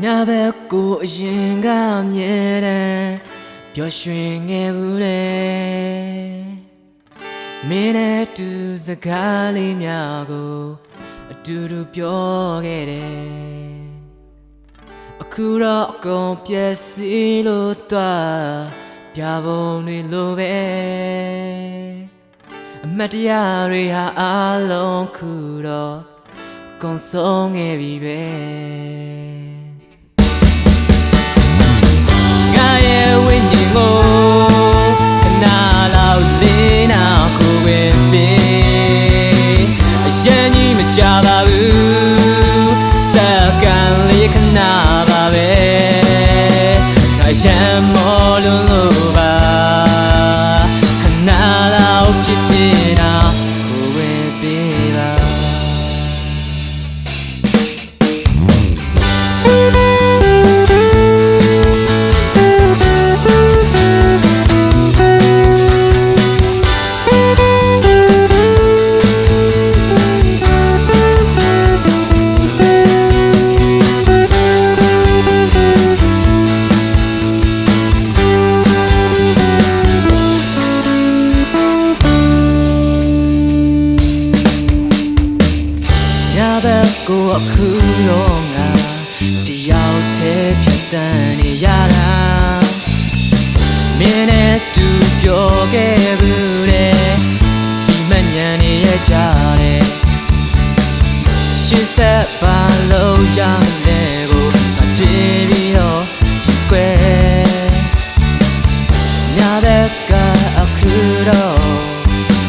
ညဘက်ကိုအရင်ကအမြဲတမ်းပျော်ရွှင်ငယ်ဘူးလေမင်းနဲ့တူစကားလေးများကိုအတူတူပြောခဲ့တယ်အခုတော့အကုန်ပြည့်စည်လို့တော့ပြပုံတွေလိုပဲအမတ်တရားတွေဟာအလုံးခုတော့ကုန်ဆုံးခဲ့ပြီပဲ က်ကိုအခုတော့ငါတယောက်တည်းဖြတ်တန်းနေရတာမင်းနဲ့တူပြောခဲ့ဘူးလေဒီမညံနေရကြတယ်ရှစ်ဆက်ပါလို့ရမယ်ကိုမတွေ့ပြီးတော့ချစ်ွယ်ညဘက်ကအခုတော့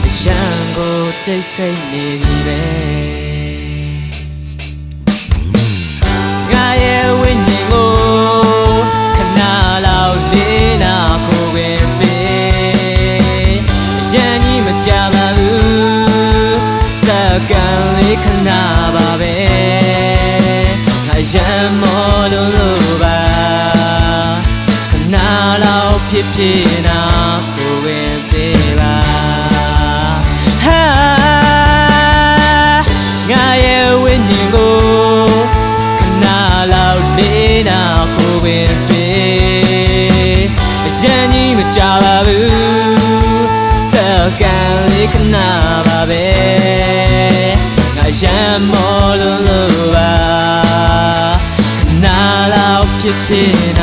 အရန်ကိုတိတ်ဆိတ်နေပြီပဲ က္ကန့်လေးခဏပါပဲငါရမ်းမောလို့လို့ပါခဏလောက်ဖြစ်ဖြစ်နာကိုပဲပေးပါဟာငါရဲ့ဝိညာဉ်ကိုခဏလောက်လေးနာကိုပင်ပေအရင်ကြီးမကြပါဘူးစက္ကန့်လေး ခဏပါပဲငါရမ်းမောလို့လို့ပါခဏလောက်ဖြစ်ဖြစ်နာ